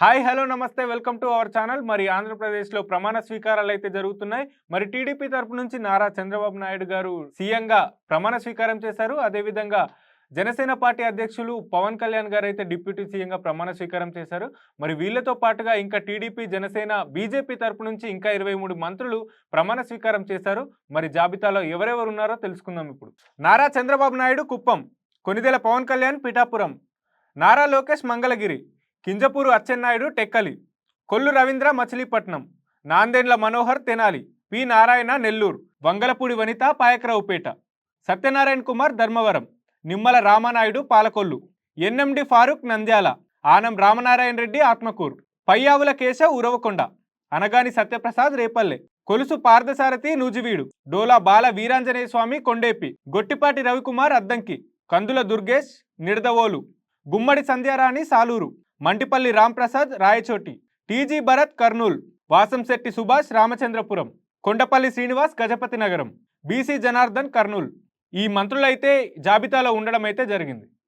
Hi hello namaste welcome to our channel. మరి ఆంధ్రప్రదేశ్లో ప్రమాణ స్వీకారాలు అయితే జరుగుతున్నాయి. మరి టీడీపీ తరపు నుంచి నారా చంద్రబాబు నాయుడు గారు సీఎంగా ప్రమాణ స్వీకారం చేశారు. అదేవిధంగా జనసేన పార్టీ అధ్యక్షులు పవన్ కళ్యాణ్ గారు అయితే డిప్యూటీ సీఎంగా ప్రమాణ స్వీకారం చేశారు. మరి వీళ్ళతో పాటుగా ఇంకా టీడీపీ జనసేన బీజేపీ తరపు నుంచి ఇంకా ఇరవై మూడు మంత్రులు ప్రమాణ స్వీకారం చేశారు. మరి జాబితాలో ఎవరెవరు ఉన్నారో తెలుసుకుందాం ఇప్పుడు. Nara Chandrababu Naidu Kuppam Konidela Pawan Kalyan Pithapuram Nara Lokesh Mangalagiri Kinjarapu Atchannaidu Tekkali Kollu Ravindra Machilipatnam Nadendla Manohar Tenali P. Narayana Nellore Vangalapudi Vanitha Payakaraopeta Satyanarayana Kumar Dharmavaram Nimmala Ramanaidu Palakollu NMD Farooq Nandyal Anam Ramanarayana Reddy Atmakur Payyavula Kesa Uravakonda Anagani Satyaprasad Repalle Kolusu Parthasarathy Nuzvid Dola Bala Veeranjaneya Swamy Kondapi Gottipati Ravikumar Addanki Kandula Durgesh Nidadavolu Gummadi Sandhyarani Salur Mandipalli Ramprasad Rayachoti TG Bharath Kurnool Vasamsetti Subhash Ramachandrapuram Kondapalli Srinivas Gajapathinagaram BC Janardhan Kurnool. ఈ మంత్రులైతే జాబితాలో ఉండడం అయితే జరిగింది.